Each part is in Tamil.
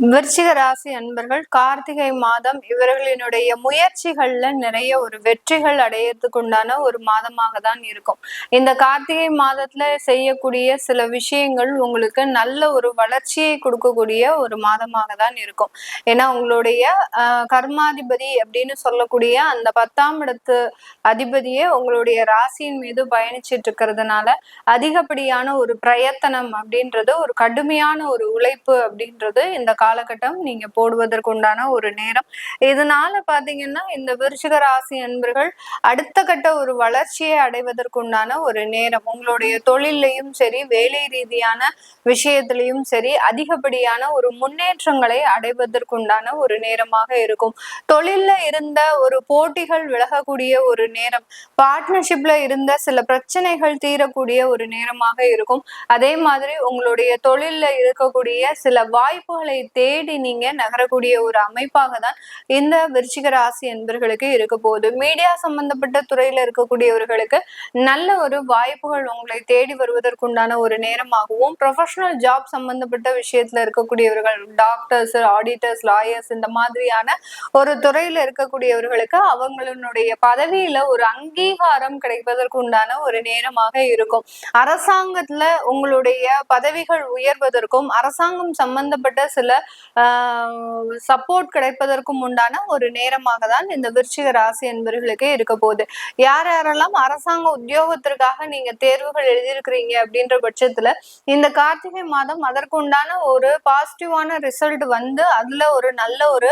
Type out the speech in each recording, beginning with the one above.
விருச்சிக ராசி அன்பர்கள் கார்த்திகை மாதம் இவர்களினுடைய முயற்சிகள்ல நிறைய ஒரு வெற்றிகள் அடையறதுக்கு உண்டான ஒரு மாதமாக தான் இருக்கும். இந்த கார்த்திகை மாதத்துல செய்யக்கூடிய சில விஷயங்கள் உங்களுக்கு நல்ல ஒரு வளர்ச்சியை கொடுக்கக்கூடிய ஒரு மாதமாக தான் இருக்கும். ஏன்னா உங்களுடைய ஆஹ் கர்மாதிபதி அப்படின்னு சொல்லக்கூடிய அந்த பத்தாம் இடத்து அதிபதியே உங்களுடைய ராசியின் மீது பயணிச்சிட்டு இருக்கிறதுனால அதிகப்படியான ஒரு பிரயத்தனம் அப்படின்றது ஒரு கடுமையான ஒரு உழைப்பு அப்படின்றது இந்த காலகட்டம் நீங்க போடுவதற்கு உண்டான ஒரு நேரம். இதனால பாத்தீங்கன்னா இந்த விருச்சிக ராசி அன்பர்கள் அடுத்த கட்ட ஒரு வளர்ச்சியை அடைவதற்குண்டான ஒரு நேரம். உங்களுடைய தொழிலையும் சரி வேலை ரீதியான விஷயத்திலையும் சரி அதிகப்படியான ஒரு முன்னேற்றங்களை அடைவதற்குண்டான ஒரு நேரமாக இருக்கும். தொழில்ல இருந்த ஒரு போட்டிகள் விலகக்கூடிய ஒரு நேரம். பார்ட்னர்ஷிப்ல இருந்த சில பிரச்சனைகள் தீரக்கூடிய ஒரு நேரமாக இருக்கும். அதே மாதிரி உங்களுடைய தொழில்ல இருக்கக்கூடிய சில வாய்ப்புகளை தேடி நீங்க நகரக்கூடிய ஒரு அமைப்பாக தான் இந்த விருச்சிக ராசி என்பர்களுக்கு இருக்க போகுது. மீடியா சம்பந்தப்பட்ட துறையில இருக்கக்கூடியவர்களுக்கு நல்ல ஒரு வாய்ப்புகள் உங்களை தேடி வருவதற்குண்டான ஒரு நேரமாகவும் ப்ரொஃபஷனல் ஜாப் சம்பந்தப்பட்ட விஷயத்துல இருக்கக்கூடியவர்கள் டாக்டர்ஸ் ஆடிட்டர்ஸ் லாயர்ஸ் இந்த மாதிரியான ஒரு துறையில இருக்கக்கூடியவர்களுக்கு அவங்களுடைய பதவியில ஒரு அங்கீகாரம் கிடைப்பதற்கு உண்டான ஒரு நேரமாக இருக்கும். அரசாங்கத்துல உங்களுடைய பதவிகள் உயர்வதற்கும் அரசாங்கம் சம்பந்தப்பட்ட சில சப்போர்ட் கிடைப்பதற்கும் உண்டான ஒரு நேரமாக தான் இந்த விருச்சிக ராசி என்பவர்களுக்கு இருக்க போகுது. யார் யாரெல்லாம் அரசாங்க உத்தியோகத்திற்காக நீங்க தேர்வுகள் எழுதியிருக்கிறீங்க அப்படின்ற பட்சத்துல இந்த கார்த்திகை மாதம் அதற்கு உண்டான ஒரு பாசிட்டிவான ரிசல்ட் வந்து அதுல ஒரு நல்ல ஒரு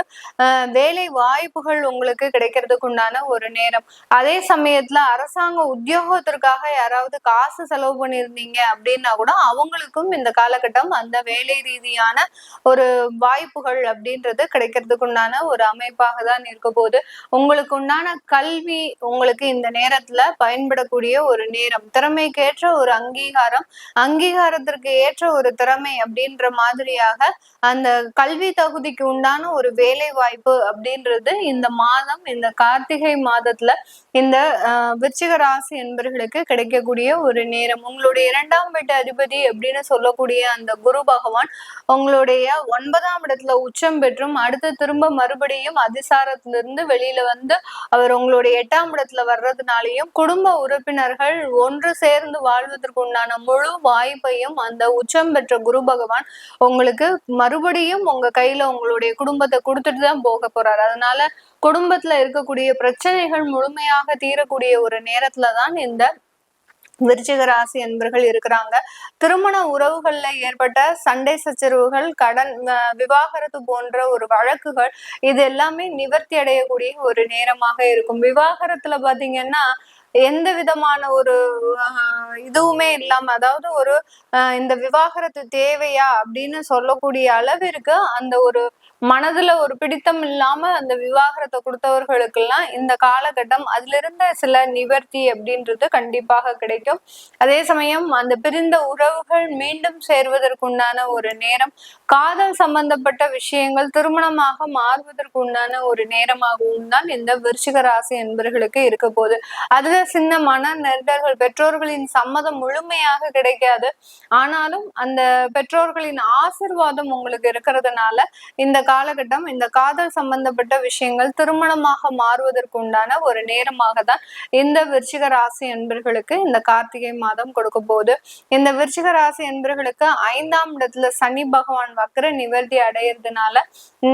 வேலை வாய்ப்புகள் உங்களுக்கு கிடைக்கிறதுக்கு உண்டான ஒரு நேரம். அதே சமயத்துல அரசாங்க உத்தியோகத்திற்காக யாராவது காசு செலவு பண்ணியிருந்தீங்க அப்படின்னா கூட அவங்களுக்கும் இந்த காலகட்டம் அந்த வேலை ரீதியான ஒரு வாய்ப்புகள் அப்படின்றது கிடைக்கிறதுக்கு உண்டான ஒரு அமைப்பாக தான் இருக்க போகுது. உங்களுக்கு உண்டான கல்வி உங்களுக்கு இந்த நேரத்துல பயன்படக்கூடிய ஒரு நேரம் திறமைக்கேற்ற ஒரு அங்கீகாரம் அங்கீகாரத்திற்கு ஏற்ற ஒரு திறமை அப்படின்ற மாதிரியாக அந்த கல்வி தகுதிக்கு உண்டான ஒரு வேலை வாய்ப்பு அப்படின்றது இந்த மாதம் இந்த கார்த்திகை மாதத்துல இந்த ஆஹ், விருச்சிக ராசி என்பர்களுக்கு கிடைக்கக்கூடிய ஒரு நேரம். உங்களுடைய இரண்டாம் வீட்டு அதிபதி அப்படின்னு சொல்லக்கூடிய அந்த குரு பகவான் உங்களுடைய ஒன் ஒன்பதாம் இடத்துல உச்சம் பெற்றும் அடுத்து திரும்ப மறுபடியும் அதிசாரத்திலிருந்து வெளியில வந்து அவர் உங்களுடைய எட்டாம் இடத்துல வர்றதுனாலையும் குடும்ப உறுப்பினர்கள் ஒன்று சேர்ந்து வாழ்வதற்கு உண்டான முழு வாய்ப்பையும் அந்த உச்சம் பெற்ற குரு பகவான் உங்களுக்கு மறுபடியும் உங்க கையில உங்களுடைய குடும்பத்தை கொடுத்துட்டு தான் போக போறாரு. அதனால குடும்பத்துல இருக்கக்கூடிய பிரச்சனைகள் முழுமையாக தீரக்கூடிய ஒரு நேரத்துல தான் இந்த விருச்சிக ராசி என்பர்கள் இருக்கிறாங்க. திருமண உறவுகள்ல ஏற்பட்ட சண்டை சச்சரவுகள் கடன் அஹ் விவாகரத்து போன்ற ஒரு வழக்குகள் இது எல்லாமே நிவர்த்தி அடையக்கூடிய ஒரு நேரமாக இருக்கும். விவாகரத்துல பாத்தீங்கன்னா எந்த விதமான ஒரு இதுவுமே இல்லாம அதாவது ஒரு ஆஹ், இந்த விவாகரத்து தேவையா அப்படின்னு சொல்லக்கூடிய அளவிற்கு அந்த ஒரு மனதுல ஒரு பிடித்தம் இல்லாம அந்த விவாகரத்தை கொடுத்தவர்களுக்கெல்லாம் இந்த காலகட்டம் அதுல இருந்த சில நிவர்த்தி அப்படின்றது கண்டிப்பாக கிடைக்கும். அதே சமயம் அந்த பிரிந்த உறவுகள் மீண்டும் சேர்வதற்குண்டான ஒரு நேரம் காதல் சம்பந்தப்பட்ட விஷயங்கள் திருமணமாக மாறுவதற்கு உண்டான ஒரு நேரமாகவும் தான் இந்த விருச்சிக ராசி என்பர்களுக்கு இருக்க போகுது. அதுல சின்ன மன நெருடல்கள் பெற்றோர்களின் சம்மதம் முழுமையாக கிடைக்காது. ஆனாலும் அந்த பெற்றோர்களின் ஆசிர்வாதம் உங்களுக்கு இருக்கிறதுனால இந்த காலகட்டம் இந்த காதல் சம்பந்தப்பட்ட விஷயங்கள் திருமணமாக மாறுவதற்கு உண்டான ஒரு நேரமாக தான் இந்த விருச்சிக ராசி என்பர்களுக்கு இந்த கார்த்திகை மாதம் கொடுக்க போகுது. இந்த விருச்சிக ராசி என்பர்களுக்கு ஐந்தாம் இடத்துல சனி பகவான் வக்கர நிவர்த்தி அடையிறதுனால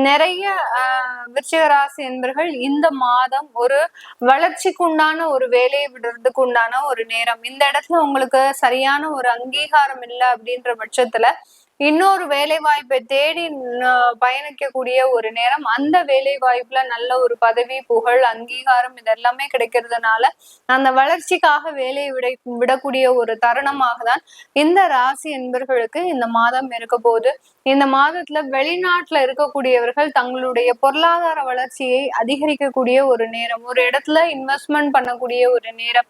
நிறைய ஆஹ், விருச்சிக ராசி என்பர்கள் இந்த மாதம் ஒரு வளர்ச்சிக்கு உண்டான ஒரு வேலையை விடுறதுக்கு உண்டான ஒரு நேரம். இந்த இடத்துல உங்களுக்கு சரியான ஒரு அங்கீகாரம் இல்லை அப்படின்ற பட்சத்துல இன்னொரு வேலை வாய்ப்பை தேடி பயணிக்கக்கூடிய ஒரு நேரம் அந்த வேலை வாய்ப்புல நல்ல ஒரு பதவி புகழ் அங்கீகாரம் இதெல்லாமே கிடைக்கிறதுனால அந்த வளர்ச்சிக்காக வேலையை விட விடக்கூடிய ஒரு தருணமாக தான் இந்த ராசி என்பர்களுக்கு இந்த மாதம் இருக்க போகுது. இந்த மாதத்துல வெளிநாட்டுல இருக்கக்கூடியவர்கள் தங்களுடைய பொருளாதார வளர்ச்சியை அதிகரிக்கக்கூடிய ஒரு நேரம் ஒரு இடத்துல இன்வெஸ்ட்மெண்ட் பண்ணக்கூடிய ஒரு நேரம்.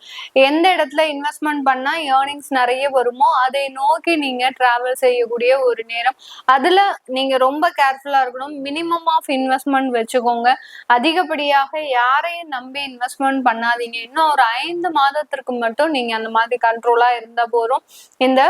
எந்த இடத்துல இன்வெஸ்ட்மெண்ட் பண்ணா ஏர்னிங்ஸ் நிறைய வருமோ அதை நோக்கி நீங்க டிராவல் செய்யக்கூடிய ஒரு நேரம். அதுல நீங்க ரொம்ப கேர்ஃபுல்லா இருக்கணும். மினிமம் ஆஃப் இன்வெஸ்ட்மெண்ட் வச்சுக்கோங்க. அதிகப்படியாக யாரையும் நம்பி இன்வெஸ்ட்மெண்ட் பண்ணாதீங்க. இன்னும் ஒரு ஐந்து மாதத்திற்கு மட்டும் நீங்க அந்த மாதிரி கண்ட்ரோலா இருந்தா போதும் இந்த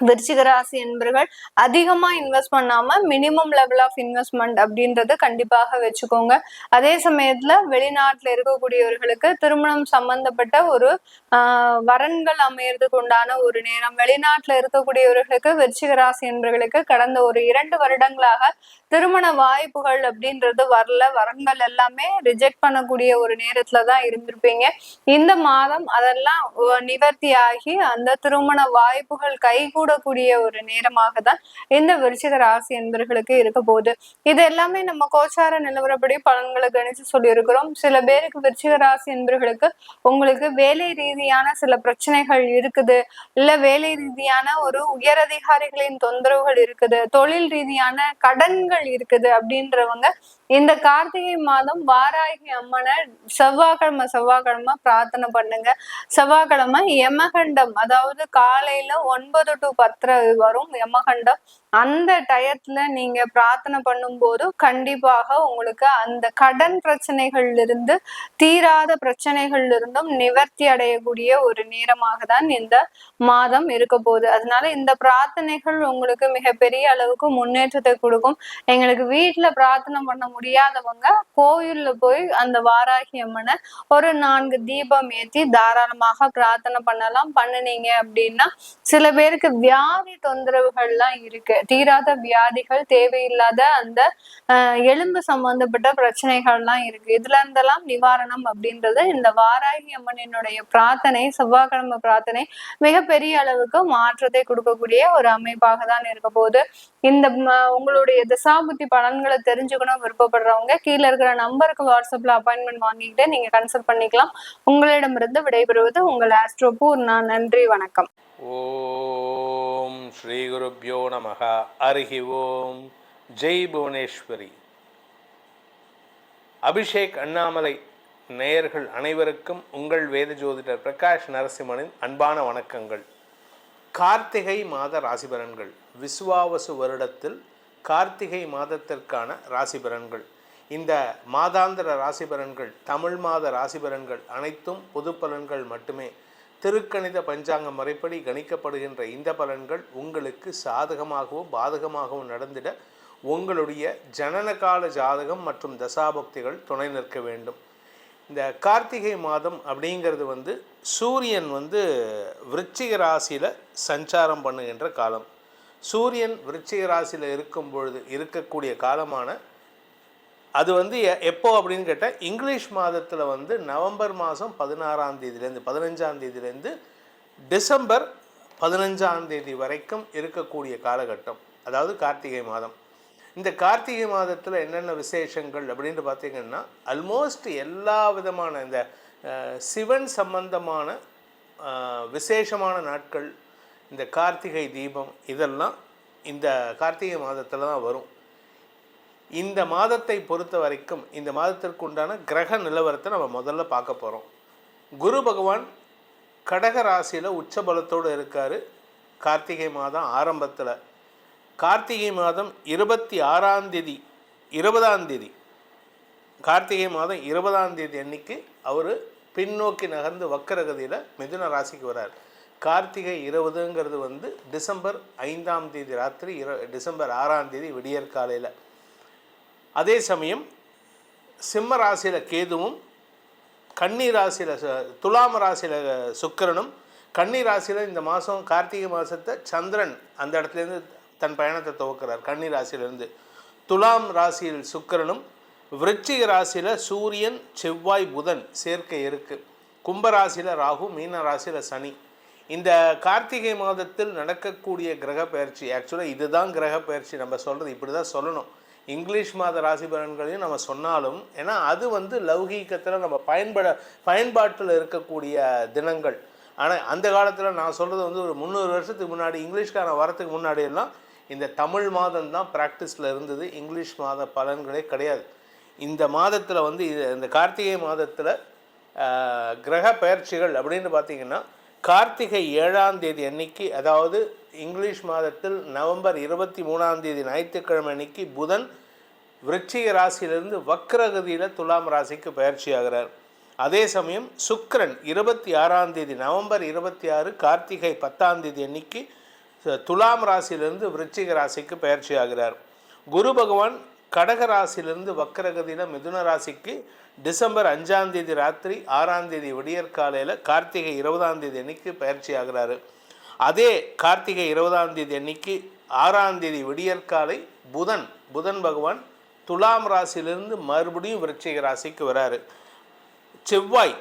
விருச்சிக ராசி என்பர்கள் அதிகமா இன்வெஸ்ட் பண்ணாம மினிமம் லெவல் ஆஃப் இன்வெஸ்ட்மெண்ட் அப்படின்றத கண்டிப்பாக வச்சுக்கோங்க. அதே சமயத்துல வெளிநாட்டுல இருக்கக்கூடியவர்களுக்கு திருமணம் சம்பந்தப்பட்ட ஒரு ஆஹ் வரன்கள் அமையறதுக்கு உண்டான ஒரு நேரம். வெளிநாட்டுல இருக்கக்கூடியவர்களுக்கு விருச்சிக ராசி என்பர்களுக்கு கடந்த ஒரு இரண்டு வருடங்களாக திருமண வாய்ப்புகள் அப்படின்றது வரல. வரங்கள் எல்லாமே ரிஜெக்ட் பண்ணக்கூடிய ஒரு நேரத்துல தான் இருந்திருப்பீங்க. இந்த மாதம் அதெல்லாம் நிவர்த்தி ஆகி அந்த திருமண வாய்ப்புகள் கைகூடக்கூடிய ஒரு நேரமாக தான் இந்த விருச்சிக ராசி என்பர்களுக்கு இருக்க போகுது. இது எல்லாமே நம்ம கோச்சார நிலவரப்படி பலன்களை கணிச்சு சொல்லியிருக்கிறோம். சில பேருக்கு விருச்சிக ராசி என்பர்களுக்கு உங்களுக்கு வேலை ரீதியான சில பிரச்சனைகள் இருக்குது. இல்ல வேலை ரீதியான ஒரு உயரதிகாரிகளின் தொந்தரவுகள் இருக்குது. தொழில் ரீதியான கடன்கள் இருக்குது அப்படின்றவங்க இந்த கார்த்திகை மாதம் வாராகி அம்மனை செவ்வாய்க்கிழமை செவ்வாய்க்கிழமை பிரார்த்தனை பண்ணுங்க. செவ்வாய்க்கிழமை யமகண்டம் அதாவது காலையில ஒன்பது டு பத்தரை வரும் யமகண்டம். அந்த டயத்துல நீங்க பிரார்த்தனை பண்ணும்போது கண்டிப்பாக உங்களுக்கு அந்த கடன் பிரச்சனைகள்ல இருந்து தீராத பிரச்சனைகள்ல இருந்தும் நிவர்த்தி அடையக்கூடிய ஒரு நேரமாக தான் இந்த மாதம் இருக்க போகுது. அதனால இந்த பிரார்த்தனைகள் உங்களுக்கு மிகப்பெரிய அளவுக்கு முன்னேற்றத்தை கொடுக்கும். எங்களுக்கு வீட்டுல பிரார்த்தனை பண்ணும் முடியாதவங்க கோயில்ல போய் அந்த வாராகி அம்மனை ஒரு நான்கு தீபம் ஏத்தி தாராளமாக பிரார்த்தனை பண்ணலாம். பண்ணுனீங்க அப்படின்னா சில பேருக்கு வியாதி தொந்தரவுகள்லாம் இருக்கு. தீராத வியாதிகள் தேவையில்லாத அந்த எலும்பு சம்பந்தப்பட்ட பிரச்சனைகள்லாம் இருக்கு. இதுல இருந்தெல்லாம் நிவாரணம் அப்படின்றது இந்த வாராகி அம்மனினுடைய பிரார்த்தனை செவ்வாய்க்கிழமை பிரார்த்தனை மிகப்பெரிய அளவுக்கு மாற்றத்தை கொடுக்கக்கூடிய ஒரு அமைப்பாக தான் இருக்க போகுது. இந்த உங்களுடைய திசாபுத்தி பலன்களை தெரிஞ்சுக்கணும் விருப்பப்படுறவங்க கீழே இருக்கிற நம்பருக்கு வாட்ஸ்அப்ல அப்பாயின்மெண்ட் வாங்கிக்கிட்டு நீங்க கன்சல்ட் பண்ணிக்கலாம். உங்களிடமிருந்து விடைபெறுவது உங்கள் ஆஸ்ட்ரோபூ நான் நன்றி வணக்கம். ஓம் ஸ்ரீ குருப்யோ நமக. அருகி ஓம். ஜெய் புவனேஸ்வரி. அபிஷேக் அண்ணாமலை நேயர்கள் அனைவருக்கும் உங்கள் வேத ஜோதிடர் பிரகாஷ் நரசிம்மனின் அன்பான வணக்கங்கள். கார்த்திகை மாத ராசிபலன்கள். விசுவாவசு வருடத்தில் கார்த்திகை மாதத்திற்கான ராசிபலன்கள். இந்த மாதாந்திர ராசிபலன்கள் தமிழ் மாத ராசிபலன்கள் அனைத்தும் பொது பலன்கள் மட்டுமே. திருக்கணித பஞ்சாங்க முறைப்படி கணிக்கப்படுகின்ற இந்த பலன்கள் உங்களுக்கு சாதகமாகவோ பாதகமாகவோ நடந்திட உங்களுடைய ஜனனகால ஜாதகம் மற்றும் தசாபக்திகள் துணை நிற்க வேண்டும். இந்த கார்த்திகை மாதம் அப்படிங்கிறது வந்து சூரியன் வந்து விருச்சிக ராசியில் சஞ்சாரம் பண்ணுகின்ற காலம். சூரியன் விருச்சிக ராசியில் இருக்கும் பொழுது இருக்கக்கூடிய காலமான அது வந்து எ- எப்போ அப்படின்னு கேட்டால் இங்கிலீஷ் மாதத்தில் வந்து நவம்பர் மாதம் பதினாறாம் தேதியிலேருந்து பதினஞ்சாம் தேதியிலேருந்து டிசம்பர் பதினஞ்சாம் தேதி வரைக்கும் இருக்கக்கூடிய காலகட்டம். அதாவது கார்த்திகை மாதம். இந்த கார்த்திகை மாதத்தில் என்னென்ன விசேஷங்கள் அப்படின்ட்டு பார்த்தீங்கன்னா அல்மோஸ்ட் எல்லா விதமான இந்த சிவன் சம்பந்தமான விசேஷமான நாட்கள் இந்த கார்த்திகை தீபம் இதெல்லாம் இந்த கார்த்திகை மாதத்தில் தான் வரும். இந்த மாதத்தை பொறுத்த வரைக்கும் இந்த மாதத்திற்கு உண்டான கிரக நிலவரத்தை நம்ம முதல்ல பார்க்க போகிறோம் குரு பகவான் கடக ராசியில் உச்சபலத்தோடு இருக்கார். கார்த்திகை மாதம் ஆரம்பத்தில். கார்த்திகை மாதம் இருபத்தி ஆறாம் தேதி இருபதாம் தேதி. கார்த்திகை மாதம் இருபதாம் தேதி அன்னைக்கு அவர் பின்னோக்கி நகர்ந்து வக்கரகதியில் மிதுன ராசிக்கு வரார். கார்த்திகை இருபதுங்கிறது வந்து டிசம்பர் ஐந்தாம் தேதி ராத்திரி இர டிசம்பர் ஆறாம் தேதி விடியற் காலையில். அதே சமயம் சிம்ம ராசியில் கேதுவும் கன்னி ராசியில் துலாம் ராசியில் சுக்கிரனும் கன்னி ராசியில் இந்த மாதம் கார்த்திகை மாதத்தை சந்திரன் அந்த இடத்துலேருந்து தன் பயணத்தை துவக்கிறார். கன்னி ராசியிலிருந்து துலாம் ராசியில் சுக்கரனும் விருச்சிக ராசியில் சூரியன் செவ்வாய் புதன் சேர்க்கை இருக்குது கும்பராசியில் ராகு மீன ராசியில் சனி. இந்த கார்த்திகை மாதத்தில் நடக்கக்கூடிய கிரக பயிற்சி ஆக்சுவலாக இதுதான் கிரக பயிற்சி. நம்ம சொல்கிறது இப்படி தான் சொல்லணும். இங்கிலீஷ் மாத ராசி பலன்களையும் நம்ம சொன்னாலும் ஏன்னா அது வந்து லௌகீகத்தில் நம்ம பயன்பட பயன்பாட்டில் இருக்கக்கூடிய தினங்கள். ஆனால் அந்த காலத்தில் நான் சொல்கிறது வந்து ஒரு முந்நூறு வருஷத்துக்கு முன்னாடி இங்கிலீஷ்காரன் வரத்துக்கு முன்னாடியெல்லாம் இந்த தமிழ் மாதம் தான் ப்ராக்டிஸில் இருந்தது. இங்கிலீஷ் மாத பலன்களே கிடையாது. இந்த மாதத்தில் வந்து இது இந்த கார்த்திகை மாதத்தில் கிரக பயிற்சிகள் அப்படின்னு பார்த்தீங்கன்னா கார்த்திகை ஏழாம் தேதி அன்னைக்கு அதாவது இங்கிலீஷ் மாதத்தில் நவம்பர் இருபத்தி மூணாம் தேதி ஞாயிற்றுக்கிழமை அன்னைக்கு புதன் விருச்சிக ராசியிலிருந்து வக்ரகதியில் துலாம் ராசிக்கு பயிற்சி ஆகிறார். அதே சமயம் சுக்ரன் இருபத்தி ஆறாம் தேதி நவம்பர் இருபத்தி ஆறு கார்த்திகை பத்தாம் தேதி அன்னைக்கு துலாம் ராசியிலிருந்து விருச்சிக ராசிக்கு பயிற்சி ஆகிறார். குரு பகவான் கடக ராசியிலிருந்து வக்கரகதியில் மிதுன ராசிக்கு டிசம்பர் அஞ்சாம் தேதி ராத்திரி ஆறாம் தேதி விடியற்காலையில் கார்த்திகை இருபதாம் தேதி அன்னைக்கு பயிற்சி ஆகிறாரு. அதே கார்த்திகை இருபதாம் தேதி அன்னைக்கு ஆறாம் தேதி விடியற்காலை புதன் புதன் பகவான் துலாம் ராசியிலிருந்து மறுபடியும் விருச்சிக ராசிக்கு வராரு. செவ்வாய்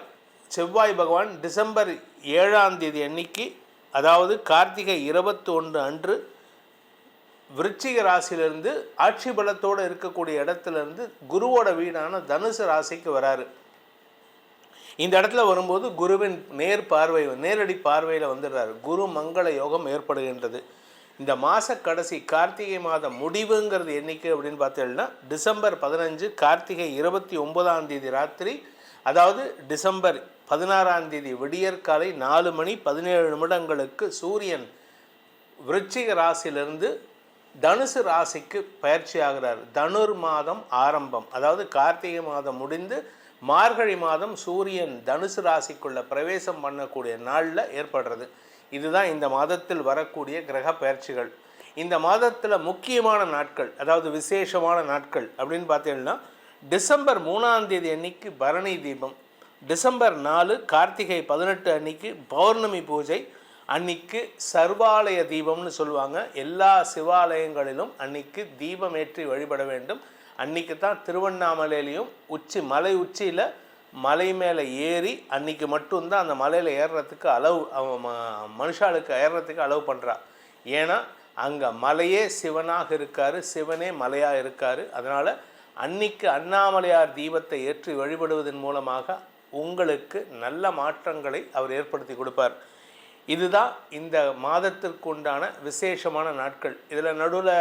செவ்வாய் பகவான் டிசம்பர் ஏழாம் தேதி அன்னைக்கு அதாவது கார்த்திகை இருபத்தி ஒன்று அன்று விருச்சிக ராசியிலிருந்து ஆட்சி பலத்தோடு இருக்கக்கூடிய இடத்துல இருந்து குருவோட வீடான தனுசு ராசிக்கு வராரு. இந்த இடத்துல வரும்போது குருவின் நேர் பார்வை நேரடி பார்வையில் வந்துடுறாரு. குரு மங்கள யோகம் ஏற்படுகின்றது. இந்த மாத கடைசி கார்த்திகை மாதம் முடிவுங்கிறது எண்ணிக்கை அப்படின்னு பார்த்தீங்கன்னா டிசம்பர் பதினஞ்சு கார்த்திகை இருபத்தி ஒன்பதாம் தேதி ராத்திரி. அதாவது டிசம்பர் பதினாறாம் தேதி விடியற்காலை நாலு மணி பதினேழு நிமிடங்களுக்கு சூரியன் விருச்சிக ராசியிலிருந்து தனுசு ராசிக்கு பயிற்சி ஆகிறார் தனுர் மாதம் ஆரம்பம். அதாவது கார்த்திகை மாதம் முடிந்து மார்கழி மாதம் சூரியன் தனுசு ராசிக்குள்ள பிரவேசம் பண்ணக்கூடிய நாளில் ஏற்படுறது. இதுதான் இந்த மாதத்தில் வரக்கூடிய கிரக பயிற்சிகள். இந்த மாதத்தில் முக்கியமான நாட்கள் அதாவது விசேஷமான நாட்கள் அப்படின்னு பார்த்தீங்கன்னா டிசம்பர் மூணாம் தேதி அன்னைக்கு பரணி தீபம். டிசம்பர் நாலு கார்த்திகை பதினெட்டு அன்னைக்கு பௌர்ணமி பூஜை. அன்னைக்கு சர்வாலய தீபம்னு சொல்லுவாங்க. எல்லா சிவாலயங்களிலும் அன்னைக்கு தீபம் ஏற்றி வழிபட வேண்டும். அன்னைக்கு தான் திருவண்ணாமலையிலையும் உச்சி மலை உச்சியில் மலை மேலே ஏறி அன்னைக்கு மட்டும்தான் அந்த மலையில் ஏறுறதுக்கு அளவு ம- மனுஷாளுக்கு ஏறுறதுக்கு அளவு பண்ணுறா ஏன்னா அங்கே மலையே சிவனாக இருக்கார். சிவனே மலையாக இருக்கார். அதனால் அன்னைக்கு அண்ணாமலையார் தீபத்தை ஏற்றி வழிபடுவதன் மூலமாக உங்களுக்கு நல்ல மாற்றங்களை அவர் ஏற்படுத்தி கொடுப்பார். இதுதான் இந்த மாதத்திற்கு உண்டான விசேஷமான நாட்கள். இதில் நடுவில்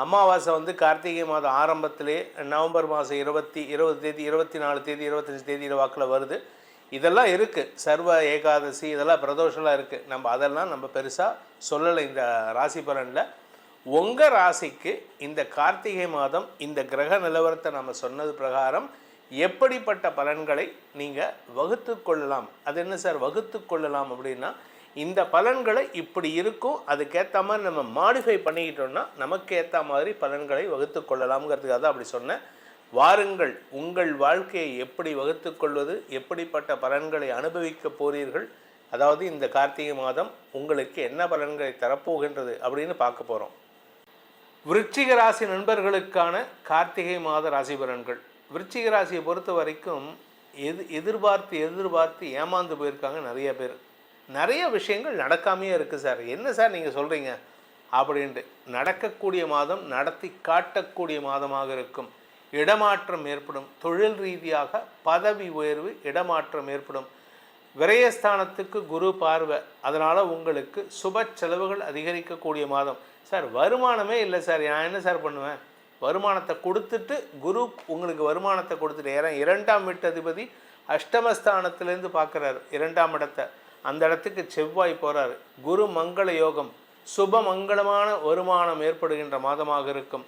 அமாவாசை வந்து கார்த்திகை மாதம் ஆரம்பத்திலே நவம்பர் மாதம் இருபத்தி இருபது தேதி இருபத்தி நாலு தேதி இருபத்தஞ்சி தேதியில் வாக்கில் வருது. இதெல்லாம் இருக்குது சர்வ ஏகாதசி இதெல்லாம் பிரதோஷம்லாம் இருக்குது நம்ம அதெல்லாம் நம்ம பெருசாக சொல்லலை இந்த ராசி பலனில். உங்கள் ராசிக்கு இந்த கார்த்திகை மாதம் இந்த கிரக நிலவரத்தை நம்ம சொன்னது பிரகாரம் எப்படிப்பட்ட பலன்களை நீங்கள் வகுத்து கொள்ளலாம்? அது என்ன சார் வகுத்து கொள்ளலாம் அப்படின்னா இந்த பலன்களை இப்படி இருக்கும் அதுக்கேற்ற மாதிரி நம்ம மாடிஃபை பண்ணிக்கிட்டோம்னா நமக்கு ஏற்ற மாதிரி பலன்களை வகுத்து கொள்ளலாம்ங்கிறதுக்காக தான் அப்படி சொன்னேன். வாருங்கள் உங்கள் வாழ்க்கையை எப்படி வகுத்து கொள்வது எப்படிப்பட்ட பலன்களை அனுபவிக்க போறீர்கள் அதாவது இந்த கார்த்திகை மாதம் உங்களுக்கு என்ன பலன்களை தரப்போகின்றது அப்படின்னு பார்க்க போகிறோம் விருச்சிக ராசி நண்பர்களுக்கான கார்த்திகை மாத ராசி பலன்கள். விருச்சிக ராசியை பொறுத்த வரைக்கும் எது எதிர்பார்த்து எதிர்பார்த்து ஏமாந்து போயிருக்காங்க நிறைய பேர். நிறைய விஷயங்கள் நடக்காமையே இருக்குது சார். என்ன சார் நீங்கள் சொல்கிறீங்க அப்படின்ட்டு. நடக்கக்கூடிய மாதம் நடத்தி காட்டக்கூடிய மாதமாக இருக்கும். இடமாற்றம் ஏற்படும். தொழில் ரீதியாக பதவி உயர்வு இடமாற்றம் ஏற்படும். விரயஸ்தானத்துக்கு குரு பார்வை. அதனால் உங்களுக்கு சுப செலவுகள் அதிகரிக்கக்கூடிய மாதம். சார் வருமானமே இல்லை சார். நான் என்ன சார் பண்ணுவேன்? வருமானத்தை கொடுத்துட்டு குரு உங்களுக்கு வருமானத்தை கொடுத்துட்டு ஏன்னா இரண்டாம் வீட்டதிபதி அஷ்டமஸ்தானத்திலேருந்து பார்க்குறாரு இரண்டாம் இடத்தை. அந்த இடத்துக்கு செவ்வாய் போகிறாரு குரு மங்கள யோகம் சுப மங்களமான வருமானம் ஏற்படுகின்ற மாதமாக இருக்கும்.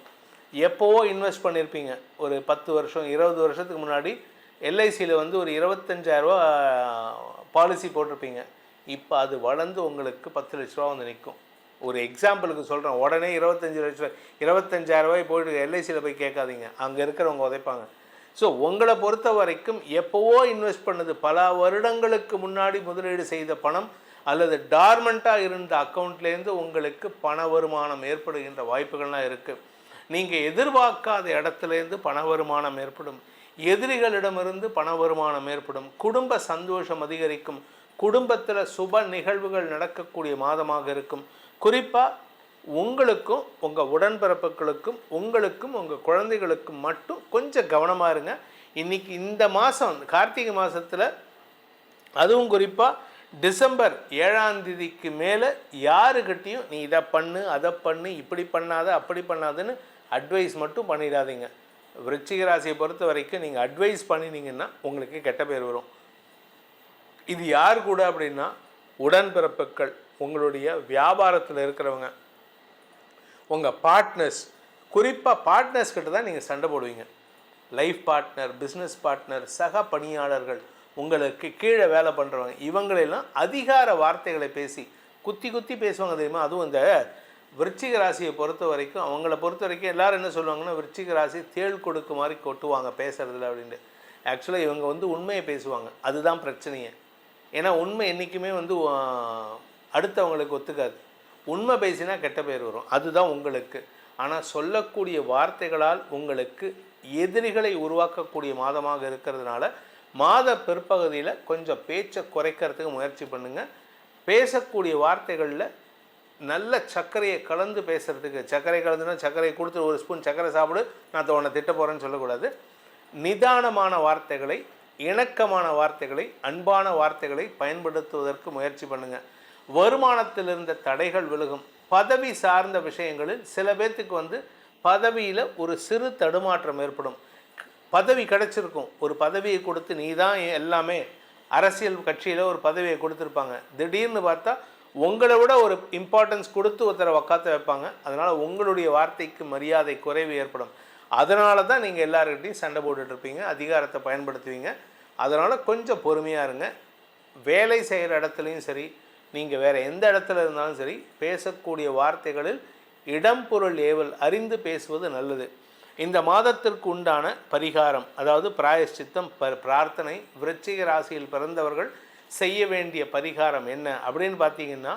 எப்போவோ இன்வெஸ்ட் பண்ணியிருப்பீங்க ஒரு பத்து வருஷம் இருபது வருஷத்துக்கு முன்னாடி எல்ஐசியில் வந்து ஒரு இருபத்தஞ்சாயிரரூவா பாலிசி போட்டிருப்பீங்க. இப்போ அது வளர்ந்து உங்களுக்கு பத்து லட்ச ரூபா வந்து நிற்கும் ஒரு எக்ஸாம்பிளுக்கு சொல்கிறேன் உடனே இருபத்தஞ்சி லட்சம் இருபத்தஞ்சாயிரம் ரூபாய் போயிட்டு எல்ஐசியில் போய் கேட்காதீங்க. அங்கே இருக்கிறவங்க உதைப்பாங்க. ஸோ உங்களை பொறுத்த வரைக்கும் எப்போவோ இன்வெஸ்ட் பண்ணது பல வருடங்களுக்கு முன்னாடி முதலீடு செய்த பணம் அல்லது டார்மெண்ட்டாக இருந்த அக்கௌண்ட்லேருந்து உங்களுக்கு பண வருமானம் ஏற்படுகின்ற வாய்ப்புகள்லாம் இருக்குது நீங்கள் எதிர்பார்க்காத இடத்துலேருந்து பண வருமானம் ஏற்படும். எதிரிகளிடமிருந்து பண வருமானம் ஏற்படும். குடும்ப சந்தோஷம் அதிகரிக்கும். குடும்பத்தில் சுப நிகழ்வுகள் நடக்கக்கூடிய மாதமாக இருக்கும். குறிப்பாக உங்களுக்கும் உங்கள் உடன்பிறப்புகளுக்கும் உங்களுக்கும் உங்கள் குழந்தைகளுக்கும் மட்டும் கொஞ்சம் கவனமாக இருங்க. இன்றைக்கி இந்த மாதம் கார்த்திகை மாதத்தில் அதுவும் குறிப்பாக டிசம்பர் ஏழாம் தேதிக்கு மேலே யாருக்கிட்டேயும் நீ இதை பண்ணு அதை பண்ணு இப்படி பண்ணாத அப்படி பண்ணாதுன்னு அட்வைஸ் மட்டும் பண்ணிடாதீங்க. விருச்சிக ராசியை பொறுத்த வரைக்கும் நீங்கள் அட்வைஸ் பண்ணினீங்கன்னா உங்களுக்கு கெட்ட பேர் வரும். இது யார் கூட அப்படின்னா உடன்பிறப்புகள். உங்களுடைய வியாபாரத்தில் இருக்கிறவங்க உங்கள் பார்ட்னர்ஸ் குறிப்பாக பார்ட்னர்ஸ் கிட்ட தான் நீங்கள் சண்டை போடுவீங்க. லைஃப் பார்ட்னர் பிஸ்னஸ் பார்ட்னர் சக பணியாளர்கள் உங்களுக்கு கீழே வேலை பண்ணுறவங்க இவங்களெல்லாம் அதிகார வார்த்தைகளை பேசி குத்தி குத்தி பேசுவாங்க தெரியுமா? அதுவும் இந்த விருச்சிக ராசியை பொறுத்த வரைக்கும் அவங்கள பொறுத்த வரைக்கும் எல்லோரும் என்ன சொல்லுவாங்கன்னா விருச்சிக ராசி தேள் கொடுக்கு மாதிரி கொட்டுவாங்க பேசுகிறதுல அப்படின்ட்டு. ஆக்சுவலாக இவங்க வந்து உண்மையை பேசுவாங்க. அதுதான் பிரச்சனையே. ஏன்னா உண்மை என்றைக்குமே வந்து அடுத்தவங்களுக்கு ஒத்துக்காது. உண்மை பேசினா கெட்ட பேர் வரும். அதுதான் உங்களுக்கு. ஆனால் சொல்லக்கூடிய வார்த்தைகளால் உங்களுக்கு எதிரிகளை உருவாக்கக்கூடிய மாதமாக இருக்கிறதுனால மாத பிற்பகுதியில் கொஞ்சம் பேச்சை குறைக்கிறதுக்கு முயற்சி பண்ணுங்கள் பேசக்கூடிய வார்த்தைகளில் நல்ல சர்க்கரையை கலந்து பேசுகிறதுக்கு சர்க்கரை கலந்துனா சர்க்கரையை கொடுத்து ஒரு ஸ்பூன் சர்க்கரை சாப்பிடு நான் உன்னை திட்ட போகிறேன்னு சொல்லக்கூடாது. நிதானமான வார்த்தைகளை இணக்கமான வார்த்தைகளை அன்பான வார்த்தைகளை பயன்படுத்துவதற்கு முயற்சி பண்ணுங்கள் வருமானத்தில் இருந்த தடைகள் விலகும் பதவி சார்ந்த விஷயங்களில் சில பேர்த்துக்கு வந்து பதவியில் ஒரு சிறு தடுமாற்றம் ஏற்படும். பதவி கிடைச்சிருக்கும். ஒரு பதவியை கொடுத்து நீ தான் எல்லாமே அரசியல் கட்சியில் ஒரு பதவியை கொடுத்துருப்பாங்க. திடீர்னு பார்த்தா உங்களை விட ஒரு இம்பார்ட்டன்ஸ் கொடுத்து ஒருத்தரை உக்காத்த வைப்பாங்க. அதனால் உங்களுடைய வார்த்தைக்கு மரியாதை குறைவு ஏற்படும். அதனால தான் நீங்கள் எல்லாருக்கிட்டையும் சண்டை போட்டுட்ருப்பீங்க அதிகாரத்தை பயன்படுத்துவீங்க. அதனால் கொஞ்சம் பொறுமையாக இருங்க. வேலை செய்கிற இடத்துலையும் சரி நீங்கள் வேறு எந்த இடத்துல இருந்தாலும் சரி பேசக்கூடிய வார்த்தைகளில் இடம் பொருள் ஏவல் அறிந்து பேசுவது நல்லது. இந்த மாதத்திற்கு உண்டான பரிகாரம் அதாவது பிராயஷ்சித்தம் ப பிரார்த்தனை விருச்சிக ராசியில் பிறந்தவர்கள் செய்ய வேண்டிய பரிகாரம் என்ன அப்படின்னு பார்த்தீங்கன்னா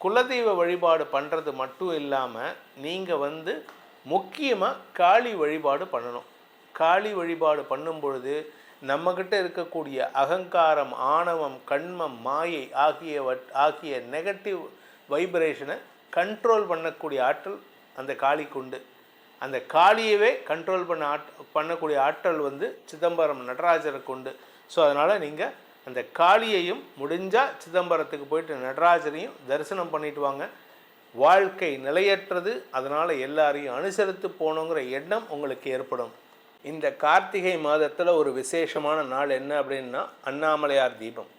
குலதெய்வ வழிபாடு பண்ணுறது மட்டும் இல்லாமல் நீங்கள் வந்து முக்கியமாக காளி வழிபாடு பண்ணணும். காளி வழிபாடு பண்ணும் பொழுது நம்மக்கிட்ட இருக்கக்கூடிய அகங்காரம் ஆணவம் கண்மம் மாயை ஆகியவற் ஆகிய நெகட்டிவ் வைப்ரேஷனை கண்ட்ரோல் பண்ணக்கூடிய ஆற்றல் அந்த காளிக்கு உண்டு. அந்த காளியவே கண்ட்ரோல் பண்ண ஆட் பண்ணக்கூடிய ஆற்றல் வந்து சிதம்பரம் நடராஜருக்கு உண்டு. ஸோ அதனால் நீங்கள் அந்த காளியையும் முடிஞ்சால் சிதம்பரத்துக்கு போயிட்டு நடராஜரையும் தரிசனம் பண்ணிட்டு வாங்க. வாழ்க்கை நிலையற்றது. அதனால் எல்லாரையும் அனுசரித்து போகணுங்கிற எண்ணம் உங்களுக்கு ஏற்படும். இந்த கார்த்திகை மாதத்தில் ஒரு விசேஷமான நாள் என்ன அப்படின்னா அண்ணாமலையார் தீபம்.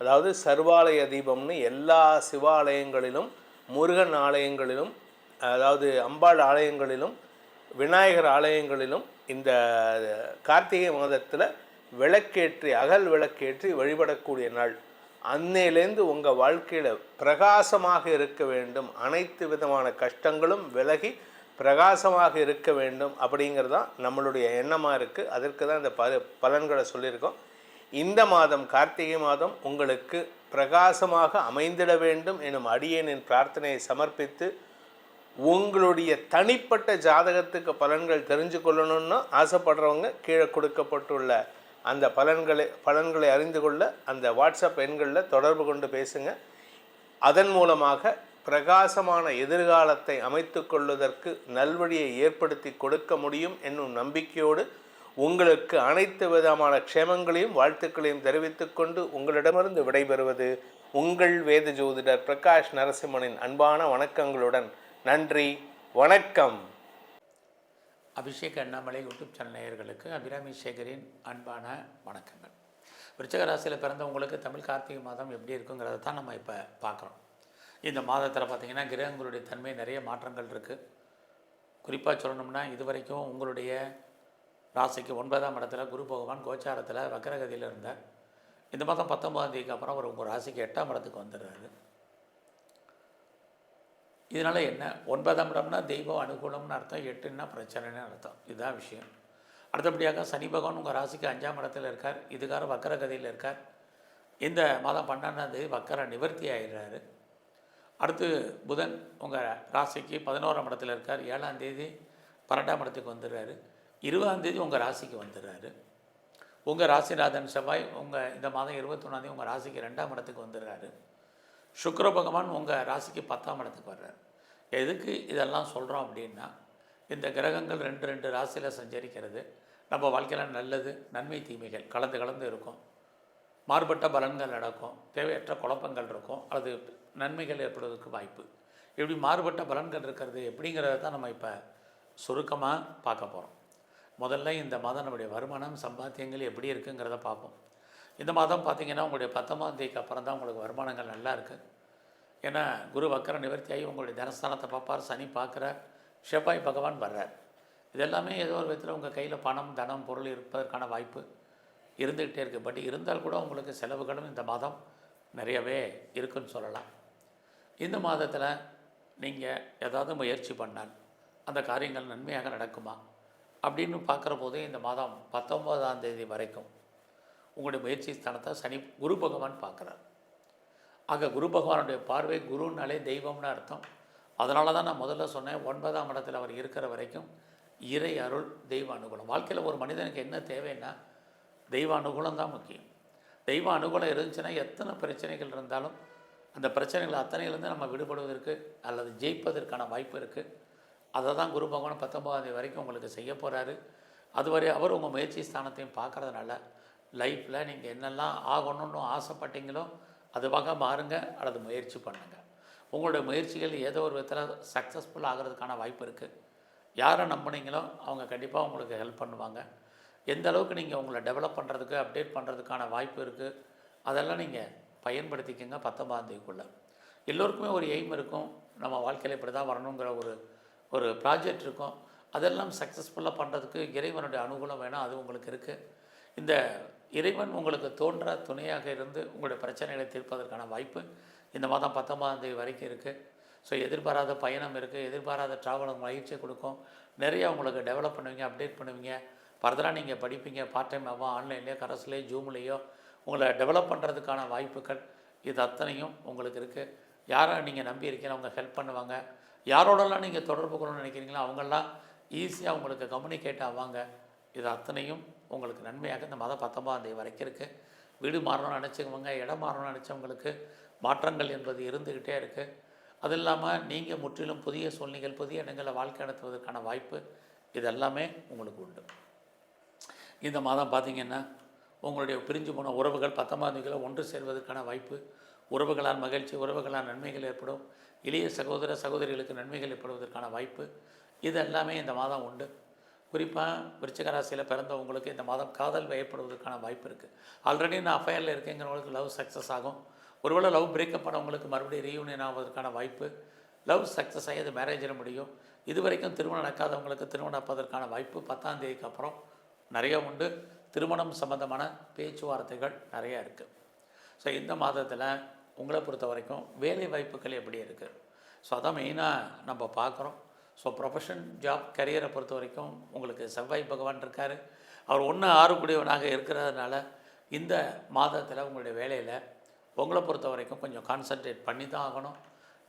அதாவது சர்வாலய தீபம்னு எல்லா சிவாலயங்களிலும் முருகன் ஆலயங்களிலும் அதாவது அம்பாள் ஆலயங்களிலும் விநாயகர் ஆலயங்களிலும் இந்த கார்த்திகை மாதத்தில் விளக்கேற்றி அகல் விளக்கேற்றி வழிபடக்கூடிய நாள். அன்னையிலேருந்து உங்கள் வாழ்க்கையில் பிரகாசமாக இருக்க வேண்டும். அனைத்து விதமான கஷ்டங்களும் விலகி பிரகாசமாக இருக்க வேண்டும் அப்படிங்கிறது தான் நம்மளுடைய எண்ணமாக இருக்குது அதற்கு தான் இந்த பல பலன்களை சொல்லியிருக்கோம். இந்த மாதம் கார்த்திகை மாதம் உங்களுக்கு பிரகாசமாக அமைந்திட வேண்டும் எனும் அடியேனின் பிரார்த்தனையை சமர்ப்பித்து உங்களுடைய தனிப்பட்ட ஜாதகத்துக்கு பலன்கள் தெரிஞ்சு கொள்ளணும்னு ஆசைப்படுறவங்க கீழே கொடுக்கப்பட்டுள்ள அந்த பலன்களை பலன்களை அறிந்து கொள்ள அந்த வாட்ஸ்அப் எண்களில் தொடர்பு கொண்டு பேசுங்க. அதன் மூலமாக பிரகாசமான எதிர்காலத்தை அமைத்து கொள்வதற்கு நல்வழியை ஏற்படுத்தி கொடுக்க முடியும் என்னும் நம்பிக்கையோடு உங்களுக்கு அனைத்து விதமான க்ஷேமங்களையும் வாழ்த்துக்களையும் தெரிவித்துக்கொண்டு உங்களிடமிருந்து விடைபெறுவது உங்கள் வேத ஜோதிடர் பிரகாஷ் நரசிம்மனின் அன்பான வணக்கங்களுடன் நன்றி வணக்கம். அபிஷேக் அண்ணாமலை யூடியூப் சேனல் நேயர்களுக்கு அபிராமி சேகரின் அன்பான வணக்கங்கள். விருச்சக ராசியில் பிறந்தவங்களுக்கு தமிழ் கார்த்திகை மாதம் எப்படி இருக்குங்கிறத தான் நம்ம இப்போ பார்க்குறோம். இந்த மாதத்தில் பார்த்திங்கன்னா கிரகங்களுடைய தன்மை நிறைய மாற்றங்கள் இருக்குது குறிப்பாக சொல்லணும்னா இது வரைக்கும் உங்களுடைய ராசிக்கு ஒன்பதாம் இடத்துல குரு பகவான் கோச்சாரத்தில் வக்கரகதியில் இருந்தார். இந்த மாதம் பத்தொன்பதாம் தேதிக்கு அப்புறம் அவர் உங்கள் ராசிக்கு எட்டாம் இடத்துக்கு வந்துடுறாரு. இதனால் என்ன? ஒன்பதாம் இடம்னா தெய்வம் அனுகூலம்னு அர்த்தம் எட்டுன்னா பிரச்சனைன்னு அர்த்தம். இதுதான் விஷயம். அடுத்தபடியாக சனி பகவான் உங்கள் ராசிக்கு அஞ்சாம் இடத்துல இருக்கார். இதுக்கார வக்கரகதியில் இருக்கார். இந்த மாதம் பன்னெண்டாம் தேதி வக்கர நிவர்த்தி ஆயிடுறாரு. அடுத்து புதன் உங்கள் ராசிக்கு பதினோராம் இடத்துல இருக்கார். ஏழாம் தேதி பன்னெண்டாம் இடத்துக்கு வந்துடுறாரு. இருபதாம் தேதி உங்கள் ராசிக்கு வந்துடுறாரு. உங்கள் ராசிநாதன் செவ்வாய் உங்கள் இந்த மாதம் இருபத்தொன்னாந்தேதி உங்கள் ராசிக்கு ரெண்டாம் இடத்துக்கு வந்துடுறாரு. சுக்கர பகவான் உங்கள் ராசிக்கு பத்தாம் இடத்துக்கு வர்றார். எதுக்கு இதெல்லாம் சொல்கிறோம் அப்படின்னா இந்த கிரகங்கள் ரெண்டு ரெண்டு ராசியில் சஞ்சரிக்கிறது. நம்ம வாழ்க்கையில் நல்லது நன்மை தீமைகள் கலந்து கலந்து இருக்கும். மாறுபட்ட பலன்கள் நடக்கும். தேவையற்ற குழப்பங்கள் இருக்கும். அல்லது நன்மைகள் ஏற்படுவதற்கு வாய்ப்பு. இப்படி மாறுபட்ட பலன்கள் இருக்கிறது எப்படிங்கிறத தான் நம்ம இப்போ சுருக்கமாக பார்க்க போகிறோம் முதல்ல இந்த மாதம் நம்முடைய வருமானம் சம்பாத்தியங்கள் எப்படி இருக்குங்கிறத பார்ப்போம். இந்த மாதம் பார்த்தீங்கன்னா உங்களுடைய பத்தாம் தேதிக்கு அப்புறம் தான் உங்களுக்கு வருமானங்கள் நல்லா இருக்குது ஏன்னா குரு வக்கர நிவர்த்தியாகி உங்களுடைய தனஸ்தானத்தை பார்ப்பார் சனி பார்க்குற செவ்வாய் பகவான் வர்றார். இதெல்லாமே ஏதோ ஒரு விதத்தில் உங்கள் கையில் பணம் தனம் பொருள் இருப்பதற்கான வாய்ப்பு இருந்துக்கிட்டே இருக்குது பட் இருந்தால் கூட உங்களுக்கு செலவுகளும் இந்த மாதம் நிறையவே இருக்குன்னு சொல்லலாம். இந்த மாதத்தில் நீங்கள் ஏதாவது முயற்சி பண்ணால் அந்த காரியங்கள் நன்மையாக நடக்குமா? அப்படின்னு பார்க்குற போதே இந்த மாதம் பத்தொம்போதாம் தேதி வரைக்கும் உங்களுடைய முயற்சி ஸ்தானத்தை சனி குரு பகவான் பார்க்குறார். ஆக குரு பகவானுடைய பார்வை குருனாலே தெய்வம்னு அர்த்தம். அதனால தான் நான் முதல்ல சொன்னேன் ஒன்பதாம் இடத்தில் அவர் இருக்கிற வரைக்கும் இறை அருள் தெய்வ அனுகூலம். வாழ்க்கையில் ஒரு மனிதனுக்கு என்ன தேவைன்னா தெய்வ அனுகூலம் தான் முக்கியம். தெய்வ அனுகூலம் இருந்துச்சுன்னா எத்தனை பிரச்சனைகள் இருந்தாலும் அந்த பிரச்சனைகள் அத்தனையிலேருந்து நம்ம விடுபடுவதற்கு அல்லது ஜெயிப்பதற்கான வாய்ப்பு இருக்குது அதை தான் குரு பகவான் பத்தொன்பதாம் வரைக்கும் உங்களுக்கு செய்ய போகிறாரு அதுவரை அவர் உங்கள் முயற்சி ஸ்தானத்தையும் பார்க்குறதுனால லைஃப்பில் நீங்கள் என்னெல்லாம் ஆகணும்னு ஆசைப்பட்டீங்களோ அதுவாக மாறுங்க அல்லது முயற்சி பண்ணுங்கள் உங்களுடைய முயற்சிகள் ஏதோ ஒரு விதத்தில் சக்ஸஸ்ஃபுல் ஆகிறதுக்கான வாய்ப்பு இருக்குது யாரை நம்பினீங்களோ அவங்க கண்டிப்பாக உங்களுக்கு ஹெல்ப் பண்ணுவாங்க. எந்த அளவுக்கு நீங்கள் உங்களை டெவலப் பண்ணுறதுக்கு அப்டேட் பண்ணுறதுக்கான வாய்ப்பு இருக்குது அதெல்லாம் நீங்கள் பயன்படுத்திக்கங்க பத்தொம்பதாம் தேதிக்குள்ளே. எல்லோருக்குமே ஒரு எய்ம் இருக்கும். நம்ம வாழ்க்கையில் இப்படி தான் வரணுங்கிற ஒரு ஒரு ப்ராஜெக்ட் இருக்கும். அதெல்லாம் சக்ஸஸ்ஃபுல்லாக பண்ணுறதுக்கு இறைவனுடைய அனுகூலம் வேணும் அது உங்களுக்கு இருக்குது இந்த இறைவன் உங்களுக்கு தோன்ற துணையாக இருந்து உங்களுடைய பிரச்சனைகளை தீர்ப்பதற்கான வாய்ப்பு இந்த மாதம் பத்தொம்பதாம் தேதி வரைக்கும் இருக்குது ஸோ எதிர்பாராத பயணம் இருக்குது எதிர்பாராத ட்ராவல் மகிழ்ச்சியை கொடுக்கும். நிறையா உங்களுக்கு டெவலப் பண்ணுவீங்க அப்டேட் பண்ணுவீங்க. ஃபர்தராக நீங்கள் படிப்பீங்க. பார்ட் டைம் ஆகும் ஆன்லைன்லேயோ கரஸ்லேயோ ஜூம்லேயோ உங்களை டெவலப் பண்ணுறதுக்கான வாய்ப்புகள் இது அத்தனையும் உங்களுக்கு இருக்குது யாரை நீங்கள் நம்பி இருக்கீங்களோ அவங்க ஹெல்ப் பண்ணுவாங்க. யாரோடலாம் நீங்கள் தொடர்பு கொள்ளணும்னு நினைக்கிறீங்களோ அவங்களாம் ஈஸியாக உங்களுக்கு கம்யூனிகேட் ஆவாங்க. இது அத்தனையும் உங்களுக்கு நன்மையாக இந்த மாதம் பத்தொம்பதாம் தேதி வரைக்கும் இருக்குது வீடு மாறணும்னு நினச்சவங்க இடம் மாறணும்னு நினச்சவங்களுக்கு மாற்றங்கள் என்பது இருந்துக்கிட்டே இருக்குது அது இல்லாமல் நீங்கள் முற்றிலும் புதிய சூழ்நிலைகள் புதிய இடங்களில் வாழ்க்கை நடத்துவதற்கான வாய்ப்பு இதெல்லாமே உங்களுக்கு உண்டு. இந்த மாதம் பார்த்திங்கன்னா உங்களுடைய பிரிஞ்சு போன உறவுகள் பத்தொன்பதாம் ஒன்று சேர்வதற்கான வாய்ப்பு உறவுகளால் மகிழ்ச்சி உறவுகளால் நன்மைகள் ஏற்படும் இளைய சகோதர சகோதரிகளுக்கு நன்மைகள் ஏற்படுவதற்கான வாய்ப்பு இது எல்லாமே இந்த மாதம் உண்டு. குறிப்பாக விருச்சிக ராசியில் பிறந்தவங்களுக்கு இந்த மாதம் காதல் ஏற்படுவதற்கான வாய்ப்பு இருக்குது ஆல்ரெடி நான் அஃபயரில் இருக்கேங்கிறவங்களுக்கு லவ் சக்ஸஸ் ஆகும். ஒருவேளை லவ் பிரேக்கப் பண்ணவங்களுக்கு மறுபடியும் ரீயூனியன் ஆவதற்கான வாய்ப்பு லவ் சக்ஸஸ் ஆகி அது மேரேஜில் முடியும். இது வரைக்கும் திருமணம் நடக்காதவங்களுக்கு திருமணம் நடப்பதற்கான வாய்ப்பு பத்தாம் தேதிக்கு அப்புறம் நிறைய உண்டு. திருமணம் சம்மந்தமான பேச்சுவார்த்தைகள் நிறையா இருக்குது ஸோ இந்த மாதத்தில் உங்களை பொறுத்த வரைக்கும் வேலை வாய்ப்புகள் எப்படி இருக்குது ஸோ அதான் மெயினாக நம்ம பார்க்குறோம். ஸோ ப்ரொஃபஷன் ஜாப் கரியரை பொறுத்த வரைக்கும் உங்களுக்கு செவ்வாய் பகவான் இருக்கார். அவர் ஒன்று ஆறுக்கூடியவனாக இருக்கிறதுனால இந்த மாதத்தில் உங்களுடைய வேலையில் உங்களை பொறுத்த வரைக்கும் கொஞ்சம் கான்சன்ட்ரேட் பண்ணி தான் ஆகணும்.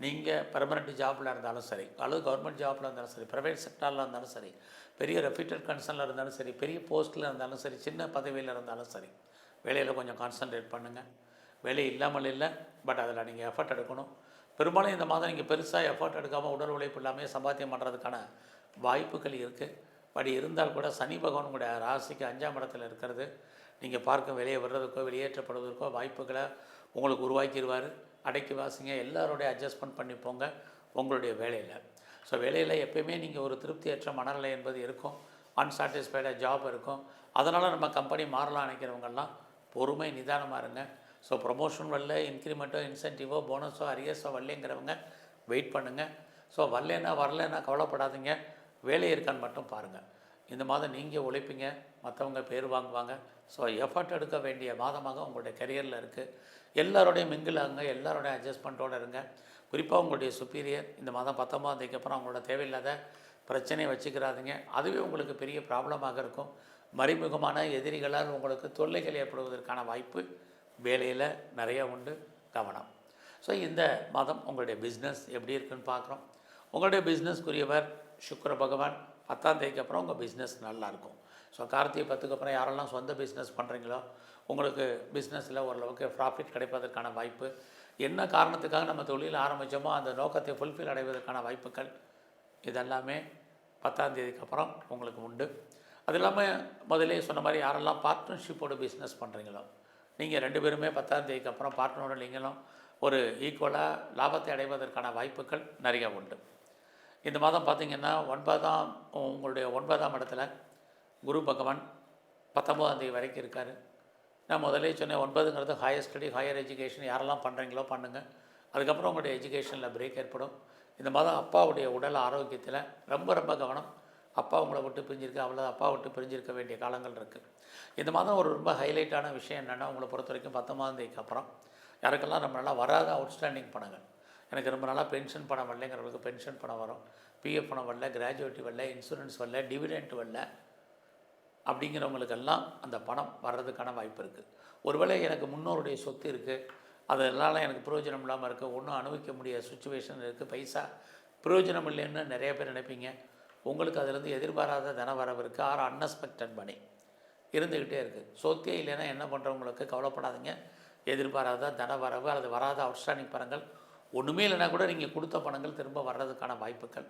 நீங்கள் பர்மனெண்ட் ஜாப்பில் இருந்தாலும் சரி அல்லது கவர்மெண்ட் ஜாப்பில் இருந்தாலும் சரி ப்ரைவேட் செக்டாரில் இருந்தாலும் சரி பெரிய ரெப்யூட்டட் கன்சர்னில் இருந்தாலும் சரி பெரிய போஸ்ட்டில் இருந்தாலும் சரி சின்ன பதவியில் இருந்தாலும் சரி வேலையில் கொஞ்சம் கான்சன்ட்ரேட் பண்ணுங்கள் வேலை இல்லாமல் இல்லை பட் அதில் நீங்கள் எஃபர்ட் எடுக்கணும். பெரும்பாலும் இந்த மாதம் நீங்கள் பெருசாக எஃபர்ட் எடுக்காமல் உடல் உழைப்பு இல்லாமல் சம்பாத்தியம் பண்ணுறதுக்கான வாய்ப்புகள் இருக்குது பட் இருந்தால் கூட சனி பகவான் ராசிக்கு அஞ்சாம் இடத்துல இருக்கிறது. நீங்கள் பார்க்க வெளியே வர்றதுக்கோ வெளியேற்றப்படுவதற்கோ வாய்ப்புகளை உங்களுக்கு உருவாக்கிடுவார் அடக்கி வாசிங்க எல்லாரோடைய அட்ஜஸ்ட்மெண்ட் பண்ணி போங்க உங்களுடைய வேலையில். ஸோ வேலையில் எப்பயுமே நீங்கள் ஒரு திருப்தியற்ற மனநிலை என்பது இருக்கும். அன்சாட்டிஸ்ஃபைடாக ஜாப் இருக்கும். அதனால் நம்ம கம்பெனி மாறலாம் நினைக்கிறவங்கெல்லாம் பொறுமை நிதானமாக இருங்க. ஸோ ப்ரொமோஷன் வரல இன்க்ரிமெண்ட்டோ இன்சென்டிவோ போனஸோ அரியர்ஸோ வரலங்கிறவங்க வெயிட் பண்ணுங்கள் ஸோ வரலன்னா வரலன்னா கவலைப்படாதீங்க. வேலை இருக்கான்னு மட்டும் பாருங்கள் இந்த மாதம் நீங்கள் உழைப்பீங்க மற்றவங்க பேர் வாங்குவாங்க. ஸோ எஃபர்ட் எடுக்க வேண்டிய மாதமாக உங்களுடைய கரியரில் இருக்குது எல்லாரோடையும் மிங்கிள் ஆகுங்க எல்லாரோடையும் அட்ஜஸ்ட்மெண்ட்டோடு இருங்க. குறிப்பாக உங்களுடைய சுப்பீரியர் இந்த மாதம் பத்தொம்பதாம் தேதிக்கு அப்புறம் அவங்களோட தேவையில்லாத பிரச்சனையை வச்சுக்கிறாதீங்க. அதுவே உங்களுக்கு பெரிய ப்ராப்ளமாக இருக்கும். மறைமுகமான எதிரிகளால் உங்களுக்கு தொல்லைகள் ஏற்படுவதற்கான வாய்ப்பு வேலையில் நிறைய உண்டு. கவனம். ஸோ இந்த மாதம் உங்களுடைய பிஸ்னஸ் எப்படி இருக்குன்னு பார்க்குறோம். உங்களுடைய பிஸ்னஸ்க்குரியவர் சுக்கர பகவான். பத்தாம் தேதிக்கு அப்புறம் உங்கள் பிஸ்னஸ் நல்லாயிருக்கும் ஸோ கார்த்திகை பத்துக்கு அப்புறம் யாரெல்லாம் சொந்த பிஸ்னஸ் பண்ணுறீங்களோ உங்களுக்கு பிஸ்னஸில் ஓரளவுக்கு ப்ராஃபிட் கிடைப்பதற்கான வாய்ப்பு. என்ன காரணத்துக்காக நம்ம தொழில் ஆரம்பித்தோமோ அந்த நோக்கத்தை ஃபுல்ஃபில் அடைவதற்கான வாய்ப்புகள் இதெல்லாமே பத்தாம் தேதிக்கு அப்புறம் உங்களுக்கு உண்டு. அது இல்லாமல் முதலே சொன்ன மாதிரி யாரெல்லாம் பார்ட்னர்ஷிப்போடு பிஸ்னஸ் பண்ணுறீங்களோ நீங்கள் ரெண்டு பேருமே பத்தாம் தேதிக்கு அப்புறம் பார்ட்னரோட நீங்களும் ஒரு ஈக்குவலாக லாபத்தை அடைவதற்கான வாய்ப்புகள் நிறையா உண்டு. இந்த மாதம் பார்த்திங்கன்னா ஒன்பதாம் உங்களுடைய ஒன்பதாம் இடத்துல குரு பகவான் பத்தொம்போதாம் தேதி வரைக்கும் இருக்கார். நான் முதலே சொன்னேன் ஒன்பதுங்கிறது ஹையர் ஸ்டடி ஹையர் எஜுகேஷன் யாரெல்லாம் பண்ணுறீங்களோ பண்ணுங்கள் அதுக்கப்புறம் உங்களுடைய எஜுகேஷனில் பிரேக் ஏற்படும். இந்த மாதம் அப்பாவுடைய உடல் ஆரோக்கியத்தில் ரொம்ப ரொம்ப கவனம். அப்பா உங்களை விட்டு பிரிஞ்சிருக்கு அவ்வளோ அப்பா விட்டு பிரிஞ்சிருக்க வேண்டிய காலங்கள் இருக்குது இந்த மாதம் ஒரு ரொம்ப ஹைலைட்டான விஷயம் என்னென்னா உங்களை பொறுத்த வரைக்கும் பத்தொம்பதாம் தேதிக்கு அப்புறம் யாருக்கெல்லாம் ரொம்ப நல்லா வராத அவுட்ஸ்டாண்டிங் பணங்கள் எனக்கு ரொம்ப நாளாக பென்ஷன் பணம் வரலைங்கிறவங்களுக்கு பென்ஷன் பணம் வரும். பிஎஃப் பணம் வரல கிராஜுவேட்டி வரல இன்சூரன்ஸ் வரல டிவிடெண்ட் வரல. அப்படிங்கிறவங்களுக்கெல்லாம் அந்த பணம் வர்றதுக்கான வாய்ப்பு இருக்குது ஒருவேளை எனக்கு முன்னோருடைய சொத்து இருக்குது அதெல்லாம் எனக்கு பிரயோஜனம் இல்லாமல் இருக்குது ஒன்றும் அனுபவிக்க முடியாத சுச்சுவேஷன் இருக்குது பைசா பிரயோஜனம் இல்லைன்னு நிறைய பேர் நினைப்பீங்க. உங்களுக்கு அதிலேருந்து எதிர்பாராத தன வரவு இருக்குது ஆர் அன்எக்ஸ்பெக்டட் மணி இருந்துக்கிட்டே இருக்குது சொத்தே இல்லைன்னா என்ன பண்ணுறவங்களுக்கு கவலைப்படாதீங்க. எதிர்பாராத தன வரவு அல்லது வராத அவுட்ஸ்டாண்டிங் பணங்கள் ஒன்றுமே இல்லைனா கூட நீங்கள் கொடுத்த பணங்கள் திரும்ப வர்றதுக்கான வாய்ப்புகள்.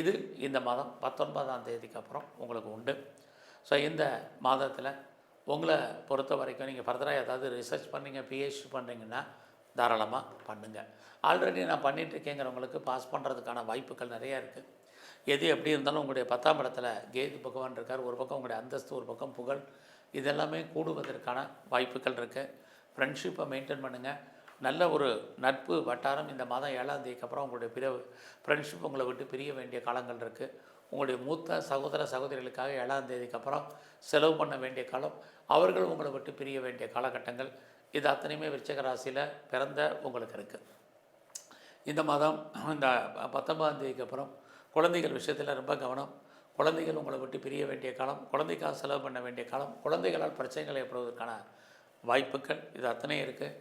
இது இந்த மாதம் பத்தொன்பதாம் தேதிக்கு அப்புறம் உங்களுக்கு உண்டு. ஸோ இந்த மாதத்தில் உங்களை பொறுத்த வரைக்கும் நீங்கள் ஃபர்தராக ஏதாவது ரிசர்ச் பண்ணீங்க பிஹெச்டி பண்ணுறீங்கன்னா தாராளமாக பண்ணுங்கள் ஆல்ரெடி நான் பண்ணிட்டு இருக்கேங்கிறவங்களுக்கு பாஸ் பண்ணுறதுக்கான வாய்ப்புகள் நிறையா இருக்குது எது எப்படி இருந்தாலும் உங்களுடைய பத்தாம் இடத்துல கேது பகவான் இருக்கார் ஒரு பக்கம் உங்களுடைய அந்தஸ்து ஒரு பக்கம் புகழ். இதெல்லாமே கூடுவதற்கான வாய்ப்புகள் இருக்குது ஃப்ரெண்ட்ஷிப்பை மெயின்டைன் பண்ணுங்கள் நல்ல ஒரு நட்பு வட்டாரம். இந்த மாதம் ஏழாம் தேதிக்கு அப்புறம் உங்களுடைய பிற ஃப்ரெண்ட்ஷிப் உங்களை விட்டு பிரிய வேண்டிய காலங்கள் இருக்குது உங்களுடைய மூத்த சகோதர சகோதரிகளுக்காக ஏழாம் தேதிக்கு அப்புறம் செலவு பண்ண வேண்டிய காலம் அவர்கள் உங்களை விட்டு பிரிய வேண்டிய காலகட்டங்கள். இது அத்தனையுமே விருச்சக ராசியில் பிறந்த உங்களுக்கு இருக்குது இந்த மாதம் இந்த பத்தொன்பதாம் தேதிக்கு அப்புறம் குழந்தைகள் விஷயத்தில் ரொம்ப கவனம். குழந்தைகள் உங்களை விட்டு பிரிய வேண்டிய காலம் குழந்தைக்காக செலவு பண்ண வேண்டிய காலம் குழந்தைகளால் பிரச்சனைகள் ஏற்படுவதற்கான வாய்ப்புகள் இது அத்தனை இருக்குது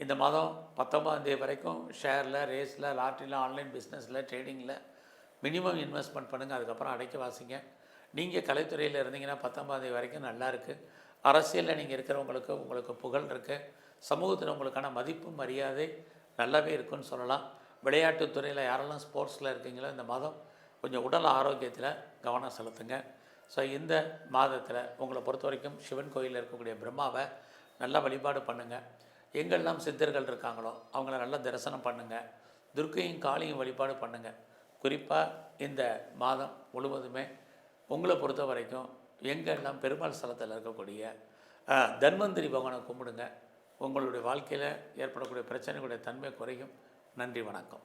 இந்த மாதம் பத்தொம்பதாந்தேதி வரைக்கும் ஷேரில் ரேஸில் லாட்ரியில் ஆன்லைன் பிஸ்னஸில் ட்ரேடிங்கில் மினிமம் இன்வெஸ்ட்மெண்ட் பண்ணுங்கள் அதுக்கப்புறம் அடைக்க வாசிங்க. நீங்கள் கலைத்துறையில் இருந்தீங்கன்னா பத்தொம்பதாந்தேதி வரைக்கும் நல்லா இருக்குது அரசியலில் நீங்கள் இருக்கிறவங்களுக்கு உங்களுக்கு புகழ் இருக்குது சமூகத்தில் உங்களுக்கான மதிப்பு மரியாதை நல்லாவே இருக்குன்னு சொல்லலாம். விளையாட்டுத் துறையில் யாரெல்லாம் ஸ்போர்ட்ஸில் இருக்கீங்களோ இந்த மாதம் கொஞ்சம் உடல் ஆரோக்கியத்தில் கவனம் செலுத்துங்க. ஸோ இந்த மாதத்தில் உங்களை பொறுத்த வரைக்கும் சிவன் கோயிலில் இருக்கக்கூடிய பிரம்மாவை நல்லா வழிபாடு பண்ணுங்கள் எங்கெல்லாம் சித்தர்கள் இருக்காங்களோ அவங்கள நல்லா தரிசனம் பண்ணுங்கள் துர்க்கையும் காளியும் வழிபாடு பண்ணுங்கள் குறிப்பாக இந்த மாதம் முழுவதுமே உங்களை பொறுத்த வரைக்கும் எங்கெல்லாம் பெருமாள் ஸ்தலத்தில் இருக்கக்கூடிய தன்வந்திரி பகவானை கும்பிடுங்க. உங்களுடைய வாழ்க்கையில் ஏற்படக்கூடிய பிரச்சனைகளுடைய தன்மை குறையும். நன்றி வணக்கம்.